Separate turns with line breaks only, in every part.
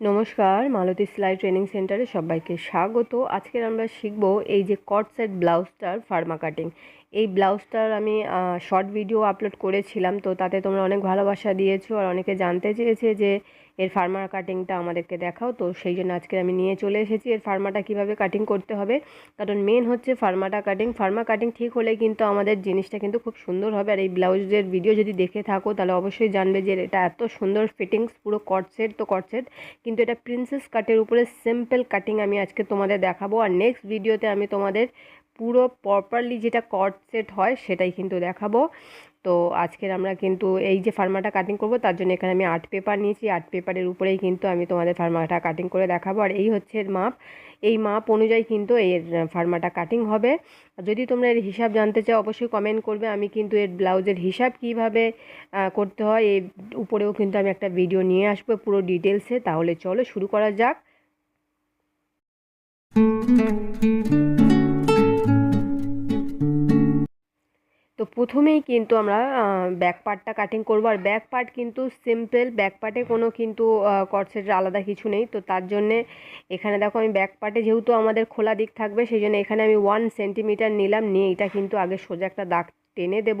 নমস্কার, মালতী সেলাই ট্রেনিং সেন্টারে সবাইকে স্বাগত। আজকের আমরা শিখব এই যে কট সেট ব্লাউজটার ফার্মা কাটিং। এই ব্লাউজটার আমি শর্ট ভিডিও আপলোড করেছিলাম, তো তাতে তোমরা অনেক ভালোবাসা দিয়েছ আর অনেকে জানতে চেয়েছে যে এর ফার্মা কাটিংটা আমাদেরকে দেখাও। তো সেই জন্য আজকে আমি নিয়ে চলে এসেছি। এর ফার্মাটা কীভাবে কাটিং করতে হবে? কারণ মেন হচ্ছে ফার্মাটা কাটিং ফার্মা কাটিং ঠিক হলে কিন্তু আমাদের জিনিসটা কিন্তু খুব সুন্দর হবে। আর এই ব্লাউজের ভিডিও যদি দেখে থাকো, তাহলে অবশ্যই জানবে যে এটা এত সুন্দর ফিটিংস পুরো কটসেট তো কটসেট কিন্তু এটা প্রিন্সেস কাটের উপরে সিম্পল কাটিং আমি আজকে তোমাদের দেখাবো। আর নেক্সট ভিডিওতে আমি তোমাদের পুরো প্রপারলি যেটা কট সেট হয়, সেটাই কিন্তু দেখাবো। তো আজকের আমরা কিন্তু এই যে ফার্মাটা কাটিং করব, তার জন্য এখানে আমি আর্ট পেপার নিয়েছি। আর্ট পেপারের উপরেই কিন্তু আমি তোমাদের ফার্মাটা কাটিং করে দেখাবো। আর এই হচ্ছে মাপ। এই মাপ অনুযায়ী কিন্তু এর ফার্মাটা কাটিং হবে। যদি তোমরা এর হিসাব জানতে চাও, অবশ্যই কমেন্ট করবে। আমি কিন্তু এর ব্লাউজের হিসাব কীভাবে করতে হয়, এর উপরেও কিন্তু আমি একটা ভিডিও নিয়ে আসব পুরো ডিটেলসে তাহলে চলো শুরু করা যাক। তো প্রথমেই কিন্তু আমরা ব্যাক পার্টটা কাটিং করব। আর ব্যাক পার্ট কিন্তু সিম্পল ব্যাক পার্টে কোনো কিন্তু কটসেটের আলাদা কিছু নেই। তো তার জন্যে এখানে দেখো আমি ব্যাক পার্টে যেহেতু আমাদের খোলা দিক থাকবে, সেই জন্য এখানে আমি ওয়ান সেন্টিমিটার নিলাম। নিয়ে এটা কিন্তু আগে সোজা একটা দাগ টেনে দেব।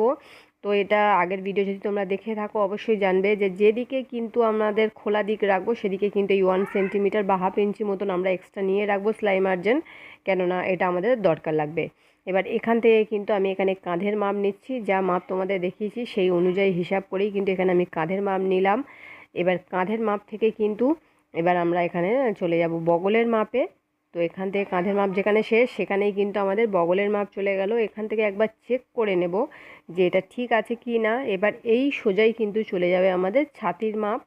তো এটা আগের ভিডিও যদি তোমরা দেখে থাকো, অবশ্যই জানবে যে যেদিকে কিন্তু আমাদের খোলা দিক রাখব, সেদিকে কিন্তু এই ওয়ান সেন্টিমিটার বা হাফ ইঞ্চি মতন আমরা এক্সট্রা নিয়ে রাখব সেলাই মার্জেন কেননা এটা আমাদের দরকার লাগবে। এবার এখান থেকে কিন্তু আমি এখানে কাঁধের মাপ নিচ্ছি, যা মাপ তোমাদের দেখিয়েছি, সেই অনুযায়ী হিসাব করেই কিন্তু এখানে আমি কাঁধের মাপ নিলাম। এবার কাঁধের মাপ থেকে কিন্তু এবার আমরা এখানে চলে যাব বগলের মাপে। তো এখান থেকে কাঁধের মাপ যেখানে শেষ, সেখানেই কিন্তু আমাদের বগলের মাপ চলে গেল। এখান থেকে একবার চেক করে নেব যে এটা ঠিক আছে কি না। এবার এই সোজাই কিন্তু চলে যাবে আমাদের ছাতির মাপ।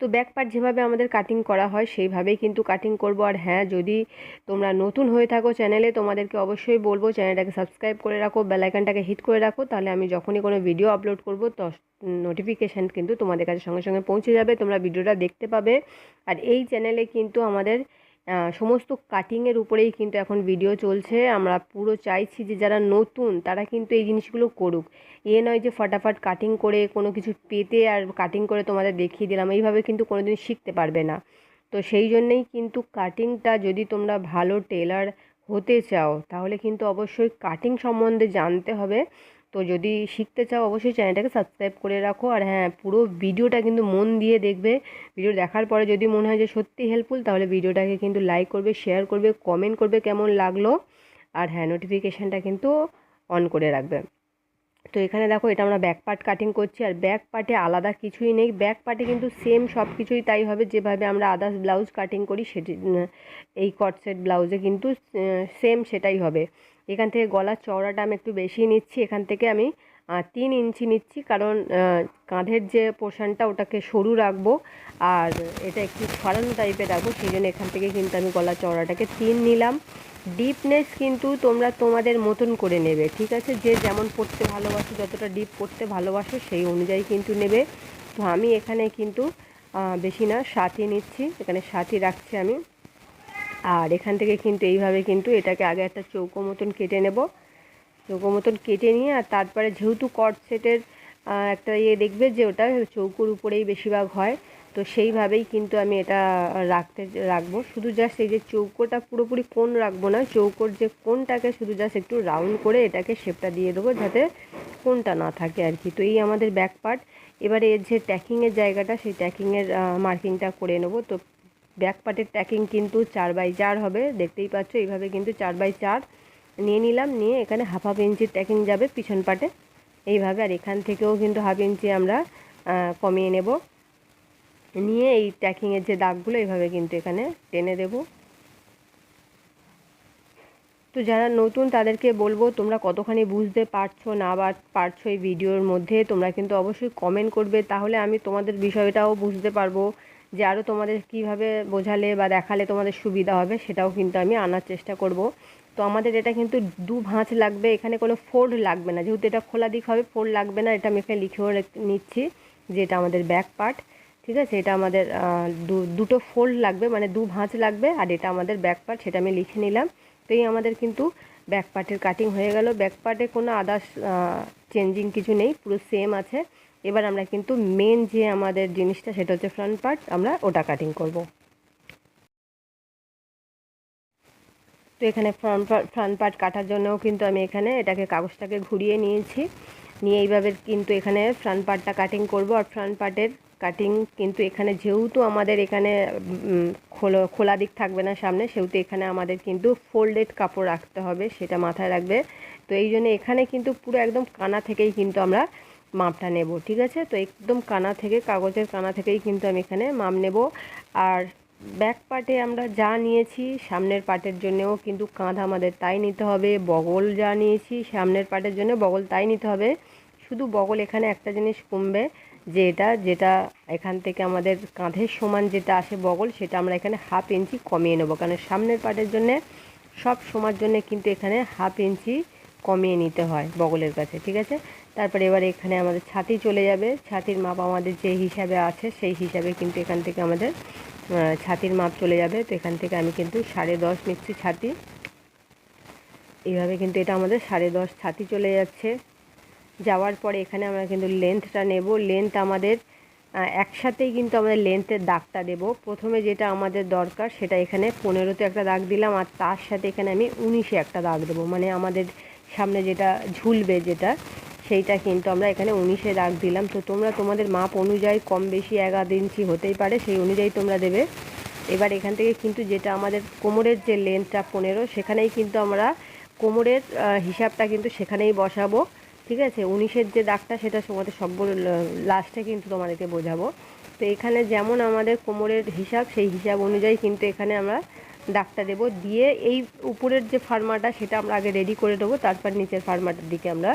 তো ব্যাক পার্ট যেভাবে আমাদের কাটিং করা হয়, সেইভাবেই কিন্তু কাটিং করব। আর হ্যাঁ যদি তোমরা নতুন হয়ে থাকো চ্যানেলে তোমাদেরকে অবশ্যই বলব চ্যানেলটাকে সাবস্ক্রাইব করে রাখো বেলাইকানটাকে হিট করে রাখো, তাহলে আমি যখনই কোনো ভিডিও আপলোড করব তো নোটিফিকেশান কিন্তু তোমাদের কাছে সঙ্গে সঙ্গে পৌঁছে যাবে, তোমরা ভিডিওটা দেখতে পাবে। আর এই চ্যানেলে কিন্তু আমাদের সমস্ত কাটিংয়ের উপরেই কিন্তু এখন ভিডিও চলছে। আমরা পুরো চাইছি যে যারা নতুন, তারা কিন্তু এই জিনিসগুলো করুক। এ নয় যে ফটাফট কাটিং করে কোনো কিছু পেতে আর কাটিং করে তোমাদের দেখিয়ে দিলাম। এইভাবে কিন্তু কোনো দিন শিখতে পারবে না। তো সেই জন্যেই কিন্তু কাটিংটা যদি তোমরা ভালো টেলার হতে চাও, তাহলে কিন্তু অবশ্যই কাটিং সম্বন্ধে জানতে হবে। তো যদি শিখতে চাও, অবশ্যই চ্যানেলটাকে সাবস্ক্রাইব করে রাখো। আর হ্যাঁ পুরো ভিডিওটা কিন্তু মন দিয়ে দেখবে। ভিডিও দেখার পরে যদি মনে হয় যে সত্যি হেল্পফুল তাহলে ভিডিওটাকে কিন্তু লাইক করবে শেয়ার করবে কমেন্ট করবে কেমন লাগল। আর হ্যাঁ নোটিফিকেশানটা কিন্তু অন করে রাখবে। তো এখানে দেখো, এটা আমরা ব্যাক পার্ট কাটিং করছি আর ব্যাক পার্টে আলাদা কিছুই নেই। ব্যাক পার্টে কিন্তু সেম সব কিছুই তাই হবে, যেভাবে আমরা আদার্স ব্লাউজ কাটিং করি সেটি এই কটসেট ব্লাউজে কিন্তু সেম সেটাই হবে। এখান থেকে গলার চওড়াটা আমি একটু বেশি নিচ্ছি। এখান থেকে আমি তিন ইঞ্চি নিচ্ছি, কারণ কাঁধের যে পোর্শানটা ওটাকে সরু রাখব, আর এটা একটু ছড়ানো টাইপের রাখব সেই জন্য এখান থেকে কিন্তু আমি গলা চওড়াটাকে তিন নিলাম। ডিপনেস কিন্তু তোমরা তোমাদের মতন করে নেবে, ঠিক আছে? যে যেমন পড়তে ভালোবাসো, যতটা ডিপ পড়তে ভালোবাসো, সেই অনুযায়ী কিন্তু নেবে। তো আমি এখানে কিন্তু বেশি না সাথী নিচ্ছি, এখানে সাথী রাখছি আমি। আর এখান থেকে কিন্তু এইভাবে কিন্তু এটাকে আগে একটা চৌকো মতন কেটে নেব। চৌকো মতন কেটে নিয়ে, আর তারপরে যেহেতু কট সেটের একটা ইয়ে দেখবে যে ওটা চৌকোর উপরেই বেশিরভাগ হয়, তো সেইভাবেই কিন্তু আমি এটা রাখতে, রাখব। শুধু জাস্ট এই যে চৌকোটা পুরোপুরি কোন রাখব না, চৌকোর যে কোনটাকে শুধু জাস্ট একটু রাউন্ড করে এটাকে শেপটা দিয়ে দেবো যাতে কোনটা না থাকে আর কি। তো এই আমাদের ব্যাক পার্ট এবারে এর যে ট্যাকিংয়ের জায়গাটা, সেই ট্যাকিংয়ের মার্কিংটা করে নেব। তো ব্যাক পার্টের ট্যাকিং কিন্তু চার বাই চার হবে, দেখতেই পাচ্ছ, এইভাবে কিন্তু চার বাই চার নিয়ে নিলাম, নিয়ে এখানে হাফ হাফ ইঞ্চির ট্যাকিং যাবে পিছন পাটে। এইভাবে আর এখান থেকেও কিন্তু হাফ ইঞ্চি আমরা কমিয়ে নেব। নিয়ে এই ট্যাকিংয়ের যে দাগগুলো, এইভাবে কিন্তু এখানে টেনে দেব। তো যারা নতুন, তাদেরকে বলব, তোমরা কতখানি বুঝতে পারছ, না বা পারছ এই ভিডিওর মধ্যে, তোমরা কিন্তু অবশ্যই কমেন্ট করবে। তাহলে আমি তোমাদের বিষয়টাও বুঝতে পারব। যে আরও তোমাদের কীভাবে বোঝালে বা দেখালে তোমাদের সুবিধা হবে, সেটাও কিন্তু আমি আনার চেষ্টা করব। তো আমাদের এটা কিন্তু দু ভাঁজ লাগবে, এখানে কোনো ফোল্ড লাগবে না। যেহেতু এটা খোলা দিক হবে ফোল্ড লাগবে না, এটা আমি এখানে লিখেও নিচ্ছি যে এটা আমাদের ব্যাক পার্ট ঠিক আছে? এটা আমাদের দুটো ফোল্ড লাগবে মানে দু ভাঁজ লাগবে, আর এটা আমাদের ব্যাক পার্ট সেটা আমি লিখে নিলাম। তো এই আমাদের কিন্তু ব্যাক পার্টের কাটিং হয়ে গেল। ব্যাক পার্টে কোনো আদার্স চেঞ্জিং কিছু নেই, পুরো সেম আছে। এবার আমরা কিন্তু মেন যে আমাদের জিনিসটা, সেটা হচ্ছে ফ্রন্ট পার্ট আমরা ওটা কাটিং করব। তো এখানে ফ্রন্ট পার্ট ফ্রন্ট পার্ট কাটার জন্যও কিন্তু আমি এখানে এটাকে, কাগজটাকে ঘুরিয়ে নিয়েছি। নিয়ে এইভাবে কিন্তু এখানে ফ্রন্ট পার্টটা কাটিং করব, আর ফ্রন্ট পার্টের কাটিং কিন্তু এখানে যেহেতু আমাদের এখানে খোলা খোলা দিক থাকবে না সামনে, সেহেতু এখানে আমাদের কিন্তু ফোল্ডেড কাপড় রাখতে হবে, সেটা মাথায় রাখবে। তো এই জন্য এখানে কিন্তু পুরো একদম কানা থেকেই কিন্তু আমরা মাপটা নেব, ঠিক আছে? তো একদম কানা থেকে, কাগজের কানা থেকেই কিন্তু আমি এখানে মাপ নেব। আর ব্যাক পার্টে আমরা যা নিয়েছি, সামনের পার্টের জন্যও কিন্তু কাঁধ আমাদের তাই নিতে হবে। বগল যা নিয়েছি, সামনের পার্টের জন্য বগল তাই নিতে হবে। শুধু বগল এখানে একটা জিনিস কমবে, যে এটা, যেটা এখান থেকে আমাদের কাঁধের সমান যেটা আসে বগল, সেটা আমরা এখানে হাফ ইঞ্চি কমিয়ে নেব। কারণ সামনের পার্টের জন্যে, সব সময়ের জন্যে কিন্তু এখানে হাফ ইঞ্চি কমিয়ে নিতে হয় বগলের কাছে, ঠিক আছে? তারপরে এবার এখানে আমাদের ছাতি চলে যাবে। ছাতির মাপ আমাদের যে হিসাবে আছে, সেই হিসাবে কিন্তু এখান থেকে আমাদের ছাতির মাপ চলে যাবে। তো এখান থেকে আমি কিন্তু সাড়ে দশ নিচ্ছি ছাতি। এইভাবে কিন্তু এটা আমাদের সাড়ে দশ ছাতি চলে যাচ্ছে। যাওয়ার পরে এখানে আমরা কিন্তু লেন্থটা নেব। লেন্থ আমাদের একসাথেই কিন্তু আমাদের লেন্থের দাগটা দেব। প্রথমে যেটা আমাদের দরকার, সেটা এখানে পনেরোতে একটা দাগ দিলাম আর তার সাথে এখানে আমি উনিশে একটা দাগ দেবো। মানে আমাদের সামনে যেটা ঝুলবে যেটা সেইটা কিন্তু আমরা এখানে উনিশে দাগ দিলাম। তো তোমরা তোমাদের মাপ অনুযায়ী কম বেশি আধ ইঞ্চি হতেই পারে, সেই অনুযায়ী তোমরা দেবে। এবার এখান থেকে কিন্তু যেটা আমাদের কোমরের যে লেন্থটা পনেরো, সেখানেই কিন্তু আমরা কোমরের হিসাবটা কিন্তু সেখানেই বসাবো। ঠিক আছে? উনিশের যে দাগটা, সেটা তোমাদের সবগুলো লাস্টে কিন্তু তোমাদেরকে বোঝাবো। তো এখানে যেমন আমাদের কোমরের হিসাব, সেই হিসাব অনুযায়ী কিন্তু এখানে আমরা দাগটা দেবো। দিয়ে এই উপরের যে ফার্মাটা, সেটা আমরা আগে রেডি করে দেবো। তারপর নিচের ফার্মাটার দিকে আমরা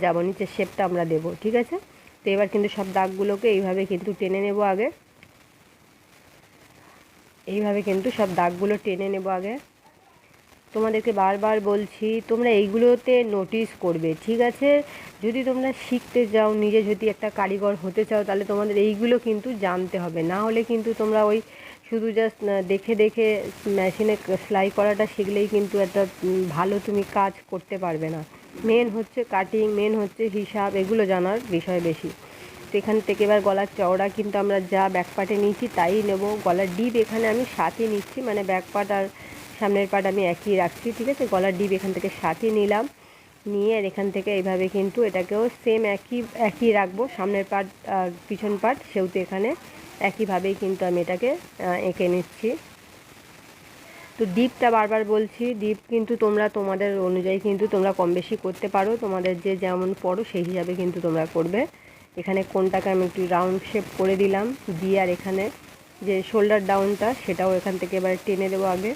যাব, নিচের শেপটা আমরা দেবো, ঠিক আছে? তো এবার কিন্তু সব দাগগুলোকে এইভাবে কিন্তু টেনে নেব আগে। এইভাবে কিন্তু সব দাগগুলো টেনে নেব আগে। তোমাদেরকে বারবার বলছি, তোমরা এইগুলোতে নোটিস করবে, ঠিক আছে? যদি তোমরা শিখতে যাও, নিজে যদি একটা কারিগর হতে চাও, তাহলে তোমাদের এইগুলো কিন্তু জানতে হবে। না হলে কিন্তু তোমরা ওই শুধু জাস্ট দেখে দেখে মেশিনে সেলাই করাটা শিখলেই কিন্তু একটা ভালো তুমি কাজ করতে পারবে না। মেন হচ্ছে কাটিং মেন হচ্ছে হিসাব, এগুলো জানার বিষয় বেশি। তো এখান থেকে এবার গলার চওড়া কিন্তু আমরা যা ব্যাকপার্টে নিয়েছি তাই নেব। গলার ডিপ এখানে আমি সাথে নিচ্ছি মানে ব্যাকপার্ট আর সামনের পাট আমি একই রাখছি, ঠিক আছে? গলার ডিপ এখান থেকে সাথে নিলাম। নিয়ে আর এখান থেকে এইভাবে কিন্তু এটাকেও সেম একই একই রাখব। সামনের পাট আর পিছন পাট সেহেতু এখানে একইভাবেই কিন্তু আমি এটাকে এঁকে নিচ্ছি। তো ডিপটা বারবার বলছি ডিপ কিন্তু তোমরা তোমাদের অনুযায়ী কিন্তু তোমরা কম বেশি করতে পারো। তোমাদের যে যেমন পড়ো, সেই হিসাবে কিন্তু তোমরা করবে। এখানে কোনটাকে আমি একটু রাউন্ড শেপ করে দিলাম। দিয়ে আর এখানে যে শোল্ডার ডাউনটা সেটাও এখান থেকে এবার টেনে দেবো আগে।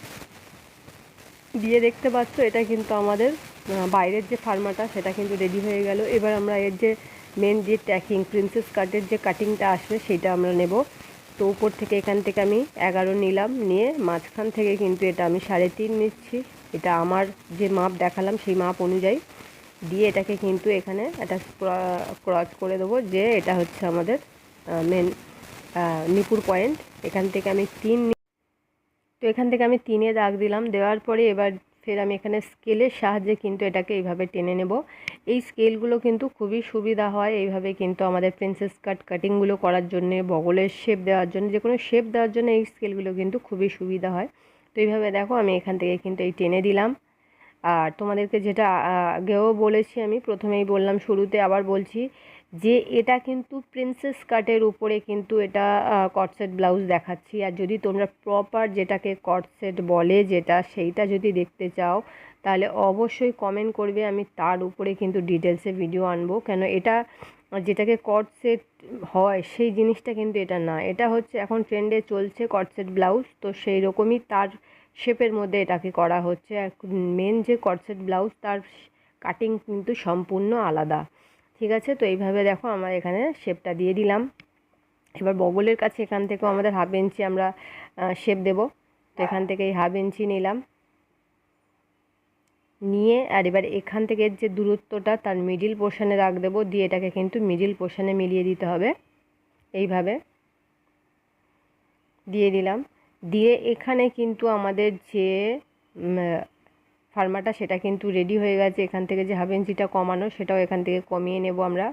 দিয়ে দেখতে পাচ্ছ, এটা কিন্তু আমাদের বাইরের যে ফার্মাটা, সেটা কিন্তু রেডি হয়ে গেল। এবার আমরা এর যে মেন যে ট্যাকিং প্রিন্সেস কাটের যে কাটিংটা আসবে, সেটা আমরা নেব। তো উপর থেকে এখান থেকে আমি এগারো নিলাম, নিয়ে মাঝখান থেকে কিন্তু এটা আমি সাড়ে তিন নিচ্ছি। এটা আমার যে মাপ দেখালাম সেই মাপ অনুযায়ী দিয়ে এটাকে কিন্তু এখানে এটা ক্রস করে দেবো যে এটা হচ্ছে আমাদের মেন নিপুর পয়েন্ট এখান থেকে আমি তিন তো এখান থেকে আমি তিনে দাগ দিলাম। দেওয়ার পরে এবার ফের আমি এখানে স্কেলের সাহায্যে কিন্তু এটাকে এইভাবে টেনে নেব। এই স্কেলগুলো কিন্তু খুবই সুবিধা হয় এইভাবে কিন্তু আমাদের প্রিন্সেস কাট কাটিংগুলো করার জন্য, বগলের শেপ দেওয়ার জন্য যে কোনো শেপ দেওয়ার জন্য এই স্কেলগুলো কিন্তু খুবই সুবিধা হয়। তো এইভাবে দেখো আমি এখান থেকে কিন্তু এই টেনে দিলাম। আর তোমাদেরকে যেটা আগেও বলেছি আমি, প্রথমেই বললাম শুরুতে আবার বলছি যে এটা কিন্তু প্রিন্সেস কাটের উপরে কিন্তু এটা কটসেট ব্লাউজ দেখাচ্ছি। আর যদি তোমরা প্রপার যেটাকে কটসেট বলে যেটা, সেইটা যদি দেখতে চাও, তাহলে অবশ্যই কমেন্ট করবে। আমি তার উপরে কিন্তু ডিটেলসে ভিডিও আনব। কেন এটা, যেটাকে কটসেট হয়, সেই জিনিসটা কিন্তু এটা না। এটা হচ্ছে এখন ট্রেন্ডে চলছে কটসেট ব্লাউজ তো সেই রকমই তার শেপের মধ্যে এটাকে করা হচ্ছে। আর মেন যে কটসেট ব্লাউজ তার কাটিং কিন্তু সম্পূর্ণ আলাদা। ঠিক আছে? তো এইভাবে দেখো আমার এখানে শেপটা দিয়ে দিলাম। এবার বগলের কাছে এখান থেকেও আমাদের হাফ ইঞ্চি আমরা শেপ দেব। তো এখান থেকে এই হাফ ইঞ্চি নিলাম। নিয়ে আর এবার এখান থেকে যে দূরত্বটা তার মিডিল পোর্শানে রাখ দেবো। দিয়ে এটাকে কিন্তু মিডিল পোর্শানে মিলিয়ে দিতে হবে। এইভাবে দিয়ে দিলাম। দিয়ে এখানে কিন্তু আমাদের যে ফার্মাটা সেটা কিন্তু রেডি হয়ে গেছে। এখান থেকে যে হাফ ইঞ্চিটা কমানো, সেটাও এখান থেকে কমিয়ে নেব আমরা।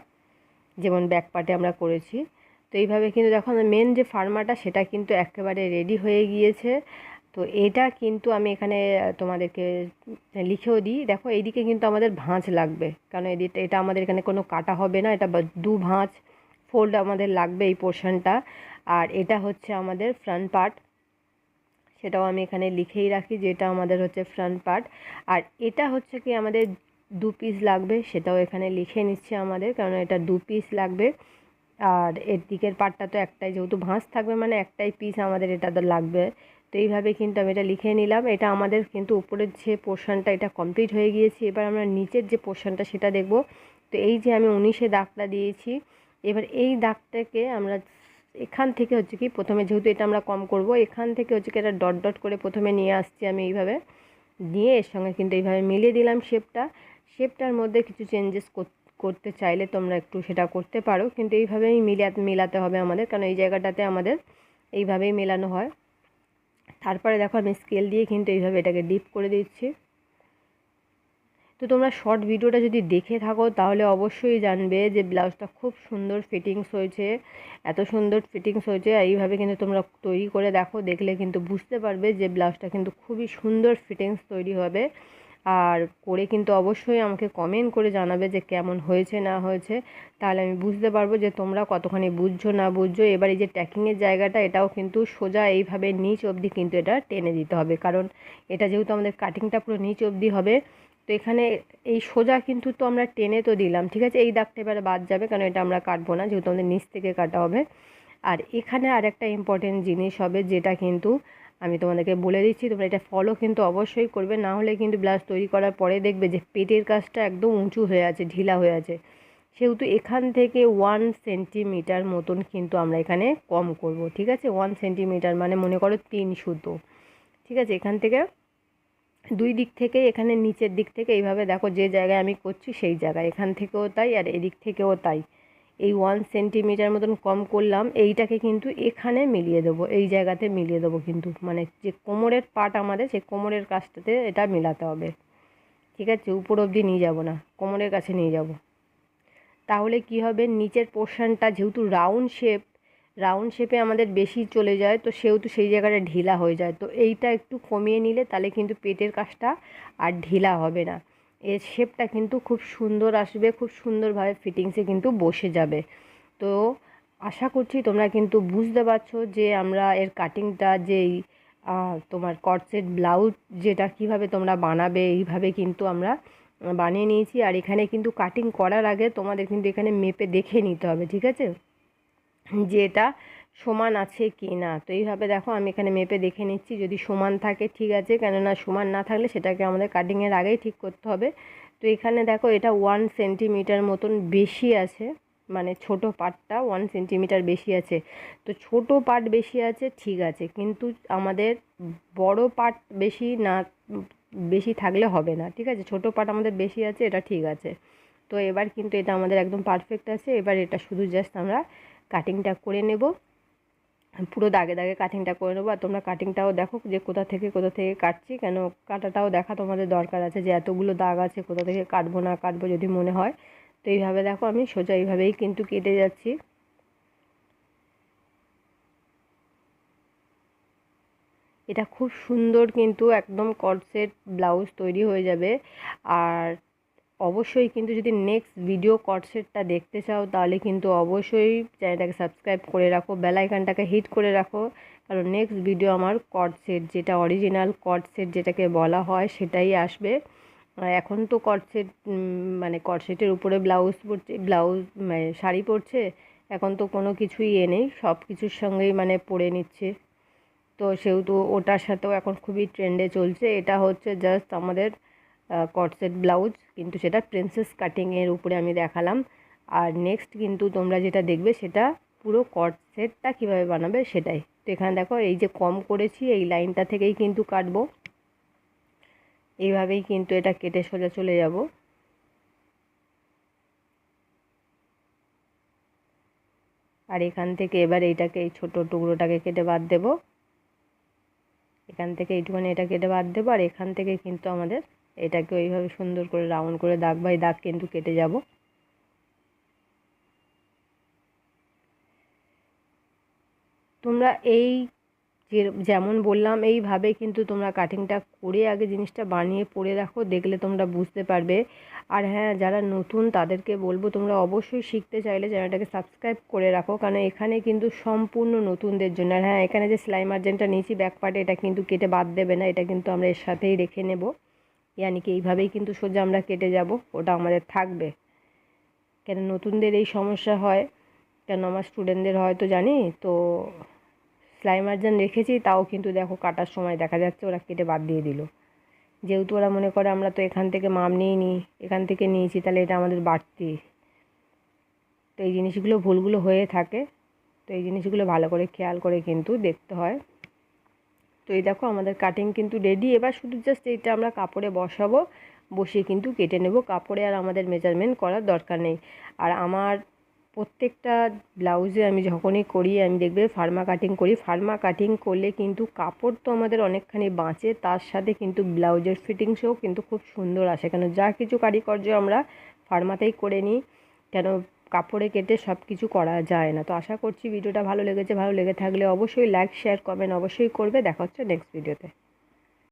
যেমন ব্যাক পার্টে আমরা করেছি। তো এইভাবে কিন্তু দেখো মেন যে ফার্মাটা সেটা কিন্তু একেবারে রেডি হয়ে গিয়েছে। তো এটা কিন্তু আমি এখানে তোমাদেরকে লিখেও দিই। দেখো, এইদিকে কিন্তু আমাদের ভাঁজ লাগবে। কারণ এদিকে, এটা আমাদের এখানে কোনো কাটা হবে না। এটা দু ভাঁজ ফোল্ড আমাদের লাগবে এই পোর্শনটা আর এটা হচ্ছে আমাদের ফ্রন্ট পার্ট সেটাও আমি এখানে লিখেই রাখি, যেটা আমাদের হচ্ছে ফ্রন্ট পার্ট আর এটা হচ্ছে কি আমাদের দু পিস লাগবে, সেটাও এখানে লিখে নিচ্ছে আমাদের কারণ এটা দু পিস লাগবে। আর এর দিকের পার্টটা তো একটাই, যেহেতু ভাঁজ থাকবে মানে একটাই পিস আমাদের এটা তো লাগবে। তো এইভাবে কিন্তু আমি এটা লিখে নিলাম। এটা আমাদের কিন্তু উপরের যে পোর্শনটা এটা কমপ্লিট হয়ে গিয়েছে। এবার আমরা নিচের যে পোর্শনটা সেটা দেখব। তো এই যে আমি উনিশে দাগটা দিয়েছি, এবার এই দাগটাকে আমরা এখান থেকে হচ্ছে কি, প্রথমে যেহেতু এটা আমরা কম করব, এখান থেকে হচ্ছে কি এটা ডট ডট করে প্রথমে নিয়ে আসছি আমি এইভাবে। নিয়ে এর সঙ্গে কিন্তু এইভাবে মিলিয়ে দিলাম শেপটা। শেপটার মধ্যে কিছু চেঞ্জেস করতে চাইলে তোমরা একটু সেটা করতে পারো, কিন্তু এইভাবেই মিলাতে মিলাতে হবে আমাদের, কারণ এই জায়গাটাতে আমাদের এইভাবেই মেলানো হয়। তারপরে দেখো আমি স্কেল দিয়ে কিন্তু এইভাবে এটাকে ডিপ করে দিচ্ছি। তো তোমরা শর্ট ভিডিওটা যদি দেখে থাকো, তাহলে অবশ্যই জানবে যে ব্লাউজটা খুব সুন্দর ফিটিংস হয়েছে। এত সুন্দর ফিটিংস হয়েছে এইভাবে কিন্তু তোমরা তৈরি করে দেখো, দেখলে কিন্তু বুঝতে পারবে যে ব্লাউজটা কিন্তু খুবই সুন্দর ফিটিংস তৈরি হবে। আর করে কিন্তু অবশ্যই আমাকে কমেন্ট করে জানাবে যে কেমন হয়েছে, না হয়েছে। তাহলে আমি বুঝতে পারব যে তোমরা কতখানি বুঝছ, না বুঝছ। এবার এই যে ট্যাকিংয়ের জায়গাটা, এটাও কিন্তু সোজা এইভাবে নিচ অবধি কিন্তু এটা টেনে দিতে হবে। কারণ এটা যেহেতু আমাদের কাটিংটা পুরো নিচ অবধি হবে তো এখানে এই সোজা কিন্তু তো আমরা টেনে তো দিলাম, ঠিক আছে? এই দাগটা এবারে বাদ যাবে, কারণ এটা আমরা কাটবো না, যেহেতু আমাদের নিচ থেকে কাটা হবে। আর এখানে আর একটা ইম্পর্টেন্ট জিনিস হবে, যেটা কিন্তু আমি তোমাদেরকে বলে দিচ্ছি, তোমরা এটা ফলো কিন্তু অবশ্যই করবে, না হলে কিন্তু ব্লাউজ তৈরি করার পরে দেখবে যে পেটের কাজটা একদম উঁচু হয়ে আছে, ঢিলা হয়ে আছে। সেহেতু এখান থেকে ওয়ান সেন্টিমিটার মতন কিন্তু আমরা এখানে কম করব, ঠিক আছে? ওয়ান সেন্টিমিটার মানে মনে করো তিন সুতো, ঠিক আছে? এখান থেকে দুই দিক থেকে এখানে নিচের দিক থেকে এইভাবে দেখো যে জায়গায় আমি করছি সেই জায়গায়। এখান থেকেও তাই আর এদিক থেকেও তাই। এই ওয়ান সেন্টিমিটার মতন কম করলাম, এইটাকে কিন্তু এখানে মিলিয়ে দেবো, এই জায়গাতে মিলিয়ে দেবো কিন্তু। মানে যে কোমরের পাট আমাদের, সেই কোমরের কাছটাতে এটা মেলাতে হবে। ঠিক আছে? উপর অবধি নিয়ে যাব না, কোমরের কাছে নিয়ে যাব। তাহলে কি হবে? নিচের পোর্শনটা যেহেতু রাউন্ড শেপ রাউন্ড শেপে আমাদের বেশি চলে যায়, তো সেহেতু সেই জায়গাটা ঢিলা হয়ে যায়। তো এইটা একটু কমিয়ে নিলে তাহলে কিন্তু পেটের কাজটা আর ঢিলা হবে না। এর শেপটা কিন্তু খুব সুন্দর আসবে, খুব সুন্দরভাবে ফিটিংসে কিন্তু বসে যাবে। তো আশা করছি তোমরা কিন্তু বুঝতে পারছ যে আমরা এর কাটিংটা যেই তোমার কটসেট ব্লাউজ যেটা কীভাবে তোমরা বানাবে, এইভাবে কিন্তু আমরা বানিয়ে নিয়েছি। আর এখানে কিন্তু কাটিং করার আগে তোমাদের কিন্তু এখানে মেপে দেখে নিতে হবে, ঠিক আছে? যে এটা সমান আছে কি না। তো এইভাবে দেখো আমি এখানে মেপে দেখে নিচ্ছি, যদি সমান থাকে ঠিক আছে, কেননা সমান না থাকলে সেটাকে আমাদের কাটিংয়ের আগেই ঠিক করতে হবে। তো এখানে দেখো এটা ওয়ান সেন্টিমিটার মতন বেশি আছে মানে ছোট পাটটা ওয়ান সেন্টিমিটার বেশি আছে। তো ছোট পাট বেশি আছে, ঠিক আছে, কিন্তু আমাদের বড় পার্ট বেশি না, বেশি থাকলে হবে না, ঠিক আছে? ছোট পাট আমাদের বেশি আছে, এটা ঠিক আছে। তো এবার কিন্তু এটা আমাদের একদম পারফেক্ট আছে, এবার এটা শুধু জাস্ট আমরা কাটিংটা করে নেব। পুরো দাগে দাগে কাটিংটা করে নেব। আর তোমরা কাটিংটাও দেখো যে কোথা থেকে কোথা থেকে কাটছি। কেন কাটাটাও দেখা তোমাদের দরকার আছে যে এতগুলো দাগ আছে, কোথা থেকে কাটবো না কাটবো যদি মনে হয়। তো এইভাবে দেখো আমি সোজা এইভাবেই কিন্তু কেটে যাচ্ছি। এটা খুব সুন্দর কিন্তু একদম কটসেট ব্লাউজ তৈরি হয়ে যাবে। আর অবশ্যই কিন্তু যদি নেক্সট ভিডিও কটসেটটা দেখতে চাও, তাহলে কিন্তু অবশ্যই চ্যানেলটাকে সাবস্ক্রাইব করে রাখো বেলাইকানটাকে হিট করে রাখো। কারণ নেক্সট ভিডিও আমার কটসেট যেটা অরিজিনাল কটসেট যেটাকে বলা হয়, সেটাই আসবে। এখন তো কটসেট মানে কটসেটের উপরে ব্লাউজ পরছে ব্লাউজ মানে শাড়ি পরছে, এখন তো কোনো কিছুই এ নেই, সব কিছুর সঙ্গেই মানে পরে নিচ্ছে। তো সেহেতু ওটার সাথেও এখন খুবই ট্রেন্ডে চলছে, এটা হচ্ছে জাস্ট আমাদের কটসেট ব্লাউজ কিন্তু সেটা প্রিন্সেস কাটিংয়ের উপরে আমি দেখালাম। আর নেক্সট কিন্তু তোমরা যেটা দেখবে সেটা পুরো কটসেটটা কীভাবে বানাবে সেটাই। তো এখানে দেখো, এই যে কম করেছি, এই লাইনটা থেকেই কিন্তু কাটবো। এইভাবেই কিন্তু এটা কেটে সোজা চলে যাব। আর এখান থেকে এবার এইটাকে, এই ছোটো টুকরোটাকে কেটে বাদ দেব। এখান থেকে এইটুখানি এটা কেটে বাদ দেবো। আর এখান থেকে কিন্তু আমাদের এটাকে ওইভাবে সুন্দর করে রাউন্ড করে দাগ বাই দাগ কিন্তু কেটে যাব। তোমরা এই যে, যেমন বললাম, এইভাবে কিন্তু তোমরা কাটিংটা করে আগে জিনিসটা বানিয়ে পরে রাখো, দেখলে তোমরা বুঝতে পারবে। আর হ্যাঁ যারা নতুন তাদেরকে বলব, তোমরা অবশ্যই শিখতে চাইলে চ্যানেলটাকে সাবস্ক্রাইব করে রাখো, কারণ এখানে কিন্তু সম্পূর্ণ নতুনদের জন্য। আর হ্যাঁ এখানে যে সেলাই মার্জিনটা নিয়েছি ব্যাক পার্টে এটা কিন্তু কেটে বাদ দেবে না, এটা কিন্তু আমরা এর সাথেই রেখে নেব। ইয়ানি কি এইভাবেই কিন্তু সোজা আমরা কেটে যাব, ওটা আমাদের থাকবে। কেন নতুনদের এই সমস্যা হয়, কেন আমার স্টুডেন্টদের হয়তো জানি, তো সেলাই মার্জিন রেখেছি, তাও কিন্তু দেখো কাটার সময় দেখা যাচ্ছে, ওরা কেটে বাদ দিয়ে দিল। যেহেতু ওরা মনে করে আমরা তো এখান থেকে মাপ নিয়ে নিই এখান থেকে নিয়েছি, তাহলে এটা আমাদের বাড়তি। তো এই জিনিসগুলো ভুলগুলো হয়ে থাকে, তো এই জিনিসগুলো ভালো করে খেয়াল করে কিন্তু দেখতে হয়। তো এই দেখো আমাদের কাটিং কিন্তু রেডি এবার শুধু জাস্ট এইটা আমরা কাপড়ে বসাবো, বসিয়ে কিন্তু কেটে নেব। কাপড়ে আর আমাদের মেজারমেন্ট করার দরকার নেই। আর আমার প্রত্যেকটা ব্লাউজে আমি যখনই করি, আমি দেখবে ফার্মা কাটিং করি। ফার্মা কাটিং করলে কিন্তু কাপড় তো আমাদের অনেকখানি বাঁচে, তার সাথে কিন্তু ব্লাউজের ফিটিংসও কিন্তু খুব সুন্দর আসে। কেন, যা কিছু কারিকর্য আমরা ফার্মাতেই করে নিই, কেন কাপড়ে কেটে সব কিছু করা যায় না। তো আশা করছি ভিডিওটা ভালো লেগেছে। ভালো লেগে থাকলে অবশ্যই লাইক শেয়ার কমেন্ট অবশ্যই করবে। দেখা হচ্ছে নেক্সট ভিডিওতে